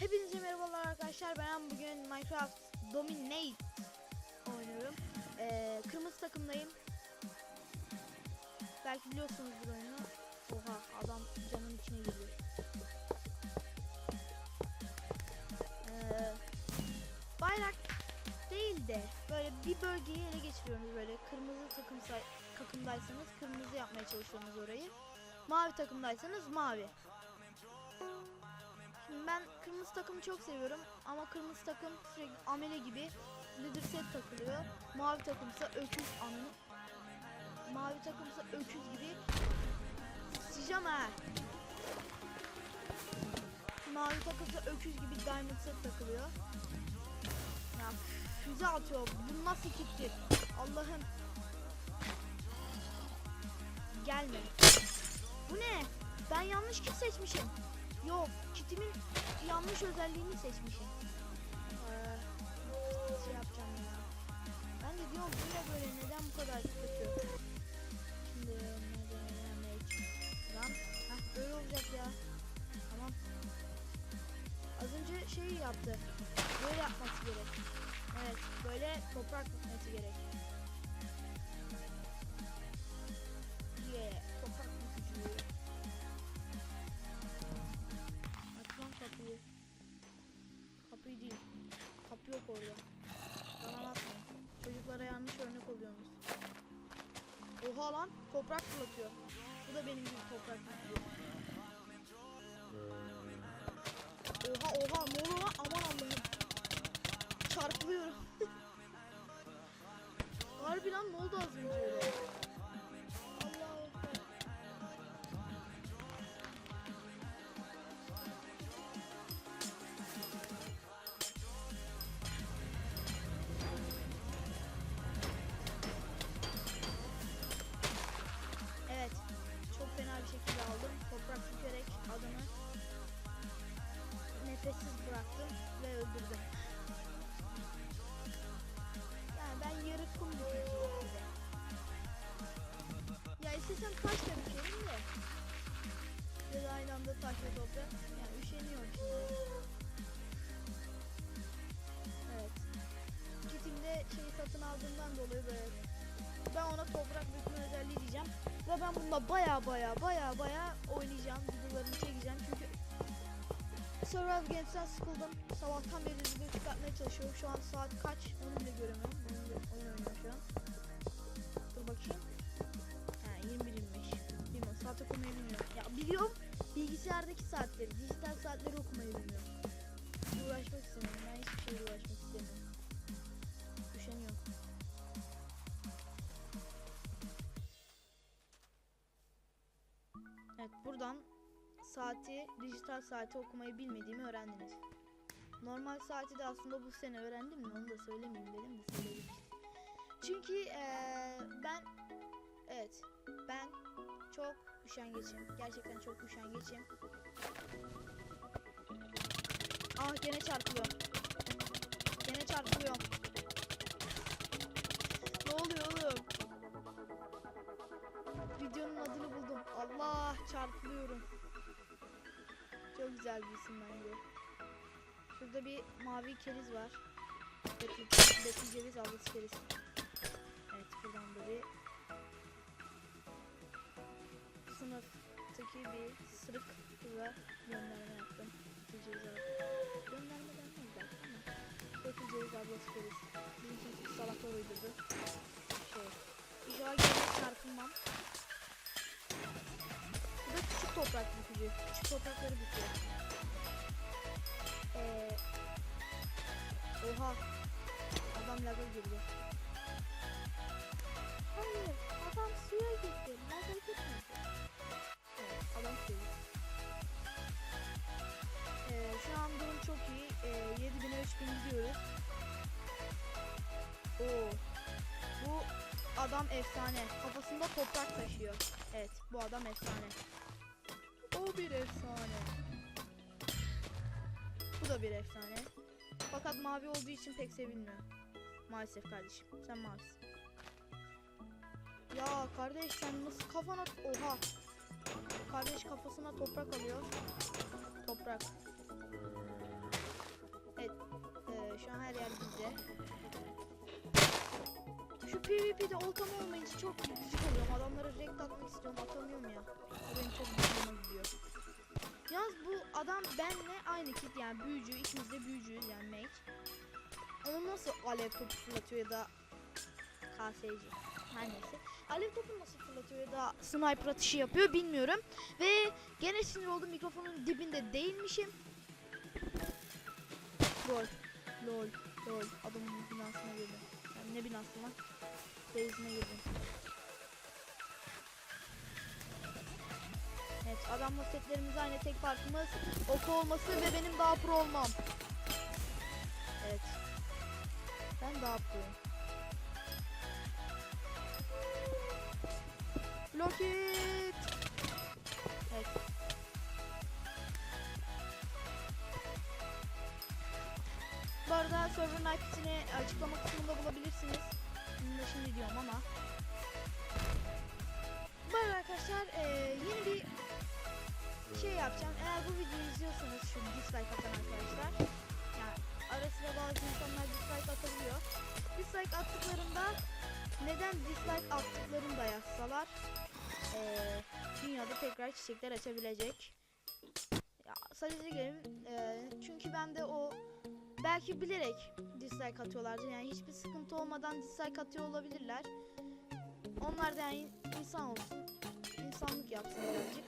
Hepinize merhabalar arkadaşlar. Ben bugün Minecraft Dominate oynuyorum. Ee, kırmızı takımdayım. Belki biliyorsunuzdur oyunu. Oha adam camın içine giriyor. Ee, bayrak değil de böyle bir bölgeyi ele geçiriyorsunuz böyle kırmızı takımsa takımdaysanız kırmızı yapmaya çalışıyorsunuz orayı. Mavi takımdaysanız mavi. Ben kırmızı takımı çok seviyorum ama kırmızı takım sürekli amele gibi set takılıyor. Mavi takımsa öküz anı. Mavi takımsa öküz gibi sıçacağım ha. Mavi takımsa öküz gibi diamond set takılıyor. Ya füze atıyor. Bu nasıl kittir? Allah'ım. Gelme. Bu ne? Ben yanlış kit seçmişim. Yok, kitimin yanlış özelliğini seçmişim. Ee, şey yapacağım ya. Ben de diyorum ne böyle neden bu kadar kötü? Şimdi neden ne Lan, heh, böyle olacak ya. Tamam. Az önce şey yaptı. Böyle yapması gerek. Evet, böyle toprak bitmesi gerek. Oha lan toprak fırlatıyor. Bu da benim gibi toprak fırlatıyor. Oha oha oluyor lan aman Allah'ım. Çarpılıyorum. Harbi lan ne oldu az önce? İstesem taş da bükerim de. Ya da aynı anda taş ve toprak. Yani üşeniyorum şimdi. Evet. Kitimde şeyi satın aldığımdan dolayı böyle ben ona toprak bükme özelliği diyeceğim. Ve ben bununla baya baya baya baya oynayacağım. Videolarını çekeceğim çünkü Survival Games'ten sıkıldım. Sabahtan beri video çıkartmaya çalışıyorum. Şu an saat kaç onu bile göremiyorum. Oyun oynuyorum şu an. Saat okumayı bilmiyorum. Ya biliyorum bilgisayardaki saatleri, dijital saatleri okumayı bilmiyorum. Uğraşmak istemiyorum. Ben hiçbir şeyle uğraşmak istemiyorum. Üşeniyorum. Evet buradan saati, dijital saati okumayı bilmediğimi öğrendiniz. Normal saati de aslında bu sene öğrendim mi onu da söylemeyeyim dedim de söyledim üşengeçim. Gerçekten çok üşengeçim. Ah gene çarpılıyorum. Gene çarpılıyorum. Ne oluyor oğlum? Videonun adını buldum. Allah çarpılıyorum. Çok güzel bir isim bence. Şurada bir mavi keriz var. Ceviz ablası keriz. Evet buradan da bir sınıftaki bir sırık kıza gönderme yaptım. Ceviz ablası. Gönderme denmez ama. Betül ceviz ablası keriz. Bizim sınıftaki salaklar uydurdu. Şey. İnşallah geri çarpılmam. Bu da küçük toprak bükücü. Küçük toprakları büküyor. Ee, oha. Adam laga girdi. İyi. Ee, 7000'e 3000 gidiyoruz. Oo. Bu adam efsane. Kafasında toprak taşıyor. Evet, bu adam efsane. O bir efsane. Bu da bir efsane. Fakat mavi olduğu için pek sevilmiyor. Maalesef kardeşim. Sen mavisin. Ya kardeş sen nasıl kafana... Oha. Kardeş kafasına toprak alıyor. Toprak. Şu an her yer bizde. Şu PvP'de oltam olmayınca çok gıcık oluyorum. Adamlara renk atmak istiyorum atamıyorum ya. O benim çok gıcığıma gidiyor. Yalnız bu adam benle aynı kit yani büyücü. ikimiz de büyücüyüz yani mage. Ama nasıl alev topu fırlatıyor ya da KSC her neyse. Alev topu nasıl fırlatıyor ya da sniper atışı yapıyor bilmiyorum. Ve gene sinir oldum mikrofonun dibinde değilmişim. Lol. Lol. Lol. Adamın binasına girdim. Yani ne binası lan? Base'ine girdim. Evet adamla setlerimiz aynı tek farkımız oku olması ve benim daha pro olmam. Evet. Ben daha proyum. Block bazı insanlar dislike atabiliyor. Dislike attıklarında neden dislike attıklarını da yazsalar eee, dünyada tekrar çiçekler açabilecek. Ya sadece gelin eee, çünkü ben de o belki bilerek dislike atıyorlardı. Yani hiçbir sıkıntı olmadan dislike atıyor olabilirler. Onlar da yani insan olsun. insanlık yapsın birazcık.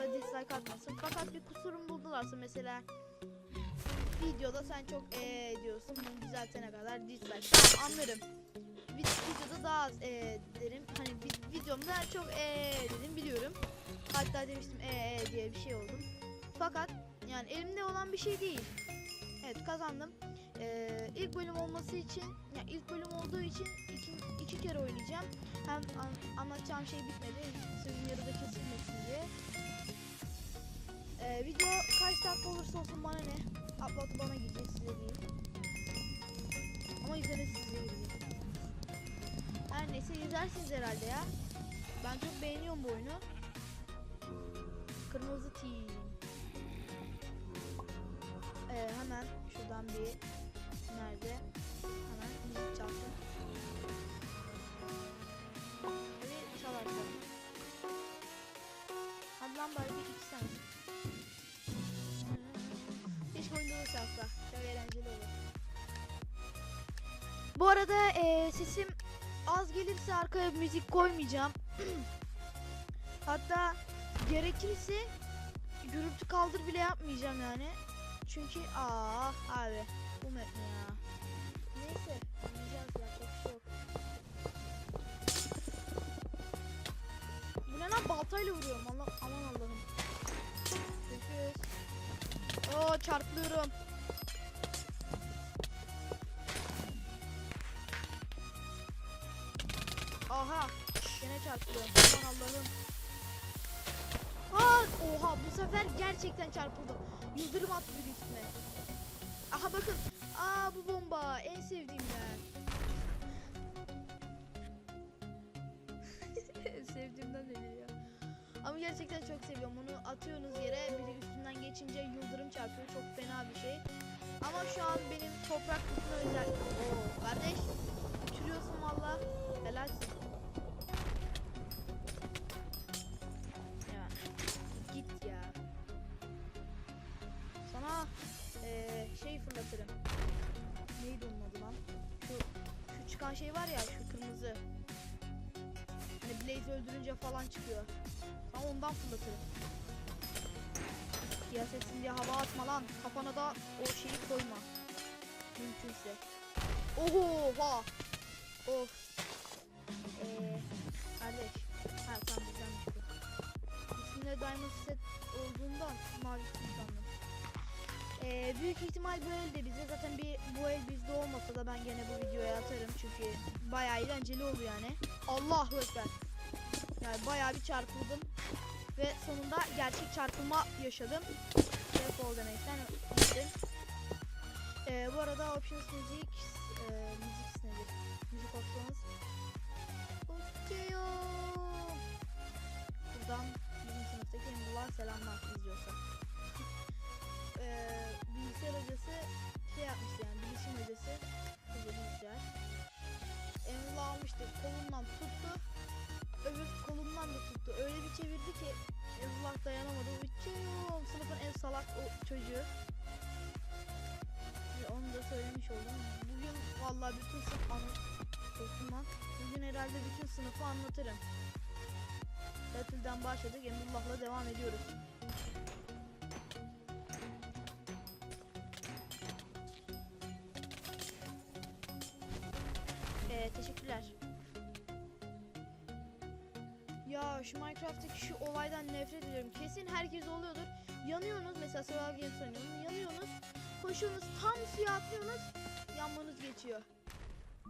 Ve dislike atmasın. Fakat bir kusurum buldularsa mesela videoda sen çok ee diyorsun. Bunu düzeltene kadar dislike. Tamam anlarım. Vid- videoda daha az ee derim. Hani vi- videomda çok ee dedim biliyorum. Hatta demiştim ee diye bir şey oldum. Fakat yani elimde olan bir şey değil. Evet kazandım. Ee, ilk bölüm olması için, ya ilk bölüm olduğu için iki, iki kere oynayacağım. Hem an- anlatacağım şey bitmedi, sözüm yarıda kesilmesin diye. Ee, video kaç dakika olursa olsun bana ne? Upload bana gidecek size değil. Ama izlemesi size gidecek. Her neyse izlersiniz herhalde ya. Ben çok beğeniyorum bu oyunu. Kırmızı team. Ee, hemen şuradan bir nerede? Hemen müzik çalsın. Hadi çal artık. Hadi lan bari bir iki sen. Çalsa. Çok eğlenceli olur. Bu arada ee, sesim az gelirse arkaya müzik koymayacağım. Hatta gerekirse gürültü kaldır bile yapmayacağım yani. Çünkü aa abi bu map ne ya? Neyse oynayacağız yapacak bir şey. Bu ne lan baltayla vuruyorum Allah aman Allah'ım. Görüşürüz. Oo çarpılıyorum. Gene çarpılıyorum aman Allah'ım. Aa, oha bu sefer gerçekten çarpıldım. Yıldırım attı bir üstüme. Aha bakın. Aa bu bomba en sevdiğimden. en sevdiğimden dedi ya. Ama gerçekten çok seviyorum. Onu atıyorsunuz yere biri üstünden geçince yıldırım çarpıyor. Çok fena bir şey. Ama şu an benim toprak kısmına özel. Oo kardeş. Uçuruyorsun valla. Helalsin. Çıkan şey var ya şu kırmızı. Hani Blaze öldürünce falan çıkıyor. Sana ondan fırlatırım. Siyah etsin diye hava atma lan. Kafana da o şeyi koyma. Mümkünse. Oha! Of. Eee kardeş. Ha tamam güzelmiş bu. İsminde Diamond Set olduğundan mavi sandım. Ee, büyük ihtimal bu el de bizde. Zaten bir bu el bizde olmasa da ben gene bu videoya atarım. Çünkü bayağı eğlenceli oldu yani. Allahu Ekber. Yani bayağı bir çarpıldım. Ve sonunda gerçek çarpılma yaşadım. Defol demekten gittim. Ee, bu arada Options Music e, müzik nedir? Müzik options. Bakıyorum. Buradan bizim sınıftaki Emrullah selamlar izliyorsa. Kolundan tuttu. Öbür kolundan da tuttu. Öyle bir çevirdi ki Emrullah dayanamadı. Uçuyorum. Sınıfın en salak o çocuğu. Ve onu da söylemiş oldum. Bugün vallahi bütün sınıf lan. Bugün herhalde bütün sınıfı anlatırım. Tatilden başladık. Emrullah'la devam ediyoruz. Ya şu Minecraft'taki şu olaydan nefret ediyorum. Kesin herkes oluyordur. Yanıyorsunuz mesela Survival Games oynuyorsunuz. Yanıyorsunuz. Koşuyorsunuz tam suya atlıyorsunuz. Yanmanız geçiyor.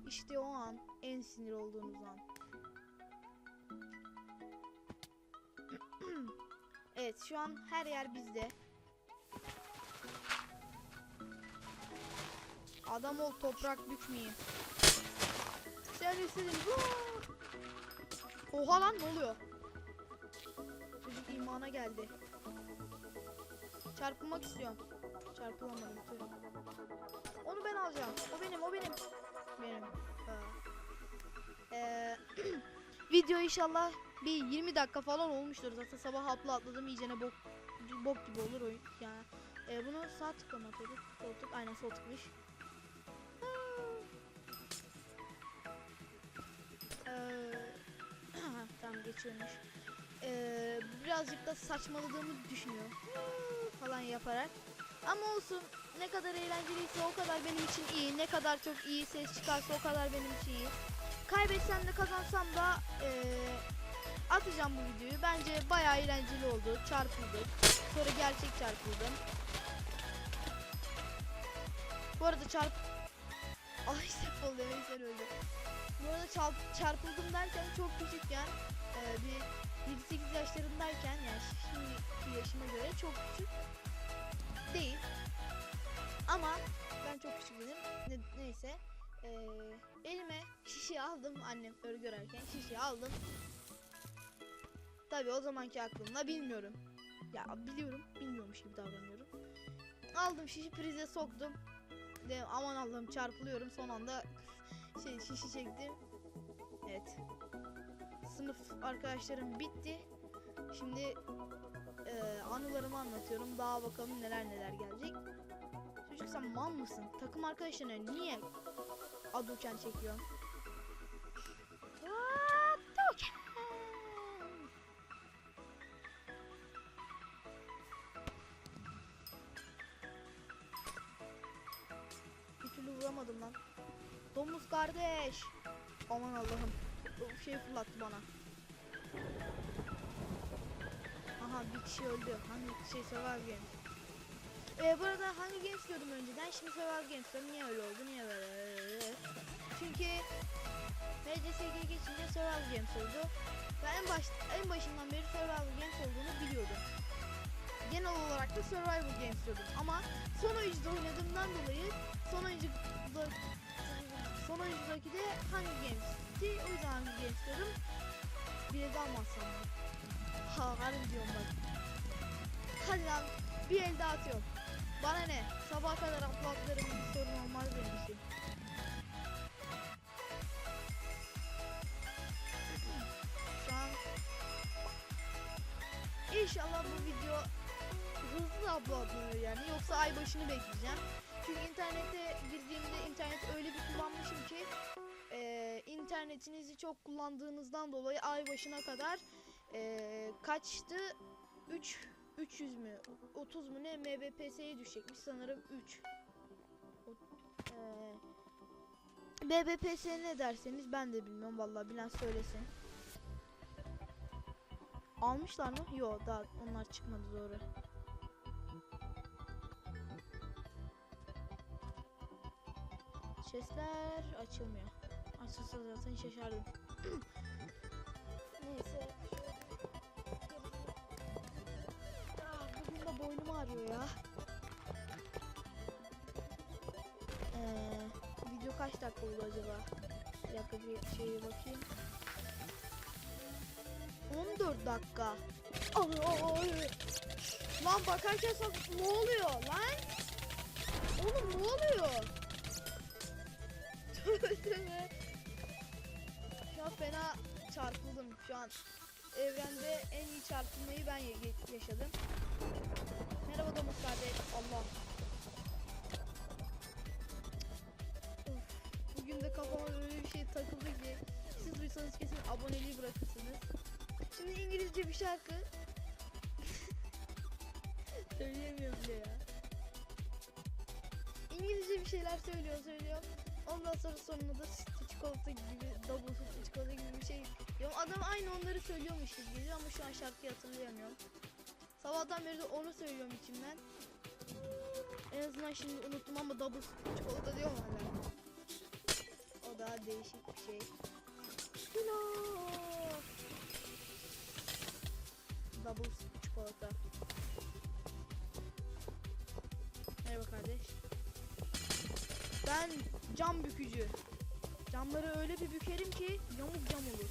İşte o an en sinir olduğunuz an. evet şu an her yer bizde. Adam ol toprak bükmeyin. Sen istedin. Oha lan ne oluyor? İmana geldi. Çarpılmak istiyorum. Çarpılamadım. tüh. Onu ben alacağım. O benim, o benim. Benim. Ee, video inşallah bir 20 dakika falan olmuştur. Zaten sabah hapla atladım. iyicene bok, bok gibi olur oyun. Yani ee, bunu sağ tıkla mı atıyorduk? Sol tık. Aynen sol tıkmış. Ee, tamam geçiyormuş. Ee, birazcık da saçmaladığımı düşünüyorum. falan yaparak. Ama olsun ne kadar eğlenceliyse o kadar benim için iyi. Ne kadar çok iyi ses çıkarsa o kadar benim için iyi. Kaybetsem de kazansam da ee, atacağım bu videoyu. Bence bayağı eğlenceli oldu. Çarpıldık. Sonra gerçek çarpıldım. Bu arada çarp... Ay Sefol demeyi sen öldü. Bu arada çarp- çarpıldım derken çok küçükken e, bir 7-8 yaşlarındayken yani şimdiki yaşıma göre çok küçük değil. Ama ben çok küçük dedim. Ne, neyse. E, elime şişe aldım annem örgü örerken şişe aldım. Tabi o zamanki aklımla bilmiyorum. Ya biliyorum bilmiyormuş gibi davranıyorum. Aldım şişi prize soktum. De aman Allah'ım çarpılıyorum son anda şey şişi çektim. Evet. Sınıf arkadaşlarım bitti. Şimdi e, anılarımı anlatıyorum. Daha bakalım neler neler gelecek. Çocuk sen mal mısın? Takım arkadaşlarına niye Adoken çekiyor? Adoken. Bir türlü vuramadım lan. Domuz kardeş. Aman Allah'ım. Şey fırlattı bana. Aha bir kişi öldü. Hangi şey Survival Games. Ee, bu arada hangi games diyordum önceden. Şimdi Survival Games diyorum. Niye öyle oldu? Niye böyle? Çünkü MCSG geçince Survival Games oldu. Ben en baş en başından beri Survival Games olduğunu biliyordum. Genel olarak da Survival Games diyordum. Ama son oyuncuda oynadığımdan dolayı son oyuncuda son oyuncudaki de hangi games'ti? O yüzden hangi games diyordum. Bir de almazsam? Ha harbi diyorum bak. Hadi lan bir el daha atıyorum. Bana ne? Sabaha kadar uploadlarım bir sorun olmaz benim için. Şu an İnşallah bu video hızlı uploadlanır yani yoksa ay başını bekleyeceğim. Çünkü internete girdiğimde internet öyle bir kullanmışım ki e, internetinizi çok kullandığınızdan dolayı ay başına kadar e, kaçtı? 3 300 mü? 30 mu ne MBPS'ye düşecekmiş sanırım 3. O, e, BBPS ne derseniz ben de bilmiyorum vallahi bilen söylesin. Almışlar mı? Yok daha onlar çıkmadı doğru. Chestler açılmıyor. Açılsa zaten şaşardım. Neyse. Ah, bugün de boynum ağrıyor ya. Ee, video kaç dakika oldu acaba? Bir dakika bir şeye bakayım. 14 dakika. Ay. Lan bakarken ne oluyor lan? Oğlum ne oluyor? Şu an fena çarpıldım. Şu an evrende en iyi çarpılmayı ben yaşadım. Merhaba domuz kardeş. Allah. Of, Bugün de kafama öyle bir şey takıldı ki siz duysanız kesin aboneliği bırakırsınız. Şimdi İngilizce bir şarkı. Söyleyemiyorum bile ya. İngilizce bir şeyler söylüyor söylüyor. Ondan sonra sonunda da çikolata gibi, double çikolata gibi bir şey diyor. Adam aynı onları söylüyormuş gibi ama şu an şarkıyı hatırlayamıyorum. Sabahtan beri de onu söylüyorum içimden. En azından şimdi unuttum ama double çikolata diyorum hala. O da değişik bir şey. Hello. Double çikolata. Merhaba kardeş. Ben cam bükücü. Camları öyle bir bükerim ki yamuk cam olur.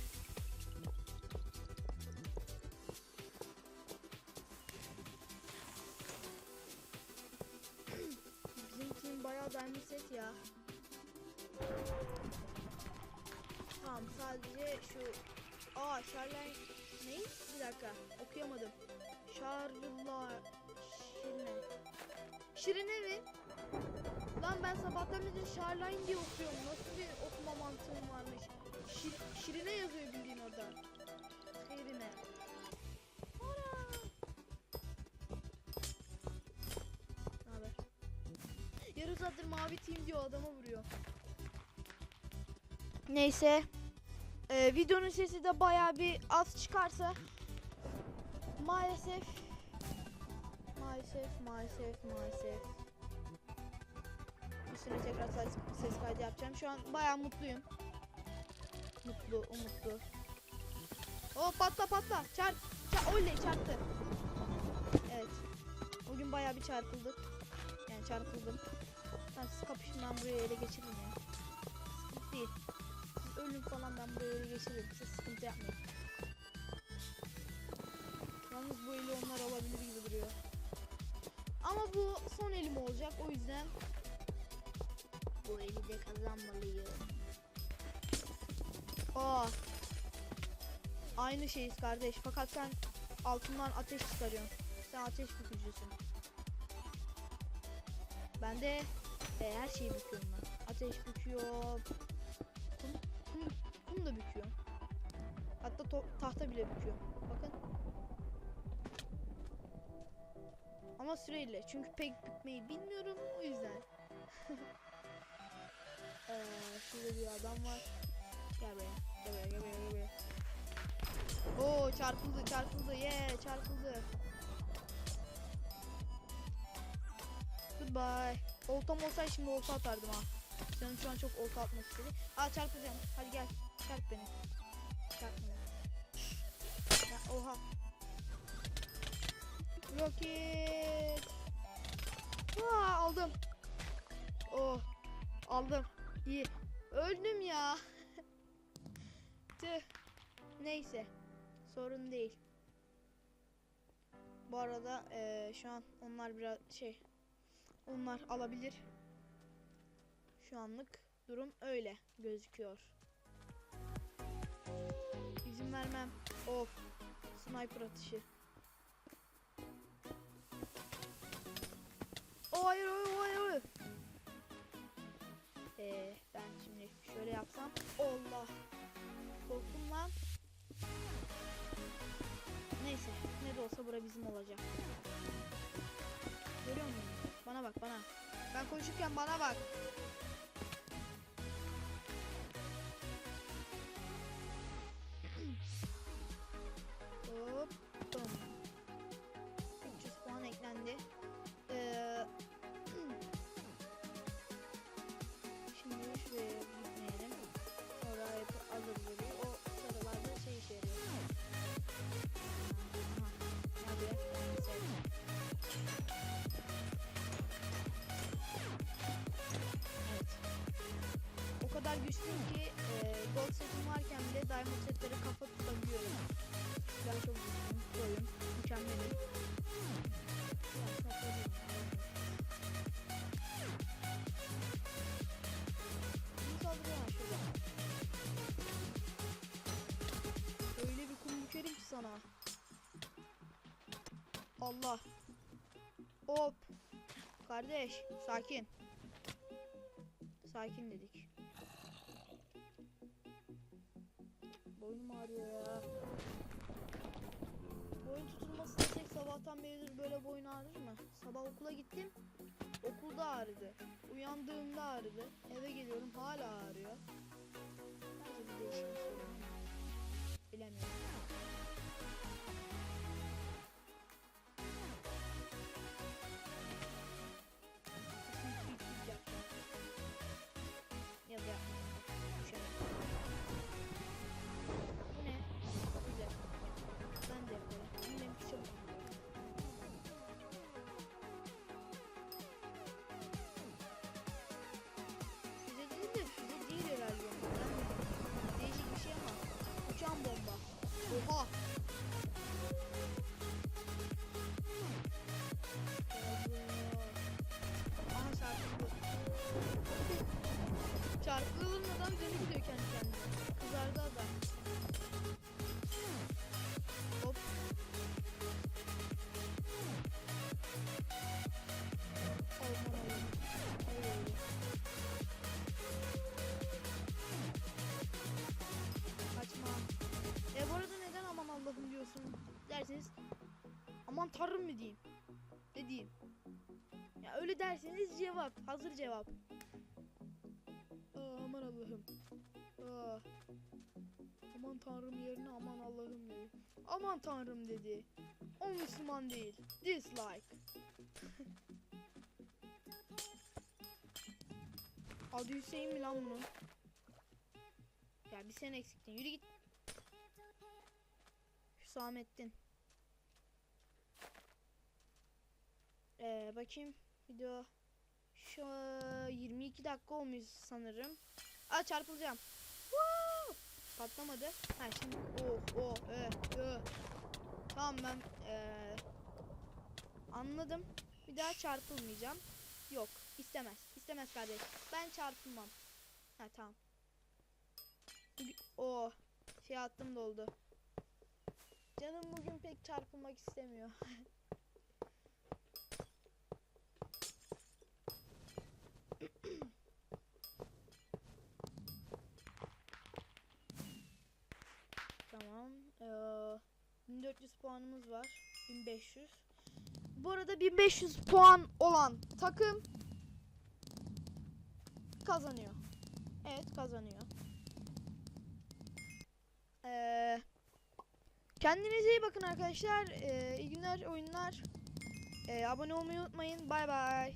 Bizim team bayağı beğendi set ya. Tamam sadece şu... Aa Şarlen... Ne? Bir dakika okuyamadım. Şarla... Şirine. Şirine mi? Lan ben sabahtan beri Şarline diye okuyorum. Yarım saattir mavi team diyor adama vuruyor. Neyse. Ee, videonun sesi de baya bir az çıkarsa maalesef maalesef maalesef maalesef üstüne tekrar ses, ses kaydı yapacağım. Şu an baya mutluyum. Mutlu, umutlu. O patla patla. Çarp. çarp oley çarptı. Evet. Bugün baya bir çarpıldık. Yani çarpıldım. Ben siz kapışın ben buraya ele geçiririm ya. Sıkıntı değil. Siz ölün falan ben buraya ele geçiririm. Siz sıkıntı yapmayın. Yalnız bu eli onlar alabilir gibi duruyor. Ama bu son elim olacak o yüzden bu eli de kazanmalıyım. Aa. Aynı şeyiz kardeş fakat sen altından ateş çıkarıyorsun. Sen ateş bükücüsün. Ben de e, her şeyi büküyorum ben. Ateş büküyor. Kum, kum, kum da büküyor. Hatta tahta bile büküyor. Bakın. Ama süreyle. Çünkü pek bükmeyi bilmiyorum o yüzden. Ee, şurada bir adam var. Gel buraya. Gel buraya, gel buraya, gel buraya. Oo çarpıldı, çarpıldı. Ye, yeah, çarpıldı. Goodbye. Oltam olsaydı şimdi olta atardım ha. Canım şu an çok olta atmak istedi. Aa çarpacağım. Hadi gel. Çarp beni. Çarpma beni. Oha. Roket. Aa, aldım. Oh. Aldım. İyi. Öldüm ya. Tüh. Neyse. Sorun değil. Bu arada eee, şu an onlar biraz şey onlar alabilir. Şu anlık durum öyle gözüküyor. İzin vermem. Of. Sniper atışı. Oh, hayır hayır hayır hayır. Ee, ben şimdi şöyle yapsam. Allah. Korktum lan. Neyse. Ne de olsa bura bizim olacak. Görüyor musun? Bana bak bana. Ben konuşurken bana bak. diamond setleri kafa tutabiliyorum. Ben çok mutluyum. Mükemmelim. Öyle bir kum bükerim ki sana. Allah. Hop. Kardeş sakin. Sakin dedik. Boynum ağrıyor ya. Boyun tutulması desek sabahtan beridir böyle boyun ağrır mı? Sabah okula gittim. Okulda ağrıdı. Uyandığımda ağrıdı. Eve geliyorum hala ağrıyor. Bence bir değişiklik olur. Bilemiyorum. Adam dönüp kendi kendine. Kızardı adam. Hop. Kaçma. E bu arada neden aman Allah'ım diyorsun derseniz aman tanrım mı diyeyim? Ne diyeyim? Ya öyle derseniz cevap. Hazır cevap. Aman tanrım yerine aman Allah'ım dedi. Aman tanrım dedi. O Müslüman değil. Dislike. Adı Hüseyin mi lan bunun? Ya bir sen eksiktin. Yürü git. Hüsamettin. Ee, bakayım video şu 22 dakika olmuş sanırım. Aa çarpılacağım. Patlamadı. Ha şimdi oh oh eh, eh. Tamam ben ee, anladım. Bir daha çarpılmayacağım. Yok istemez. İstemez kardeş. Ben çarpılmam. Ha tamam. O şey attım doldu. Canım bugün pek çarpılmak istemiyor. 1400 puanımız var. 1500. Bu arada 1500 puan olan takım kazanıyor. Evet kazanıyor. Ee, kendinize iyi bakın arkadaşlar. Ee, iyi günler, oyunlar. Ee, abone olmayı unutmayın. Bay bay.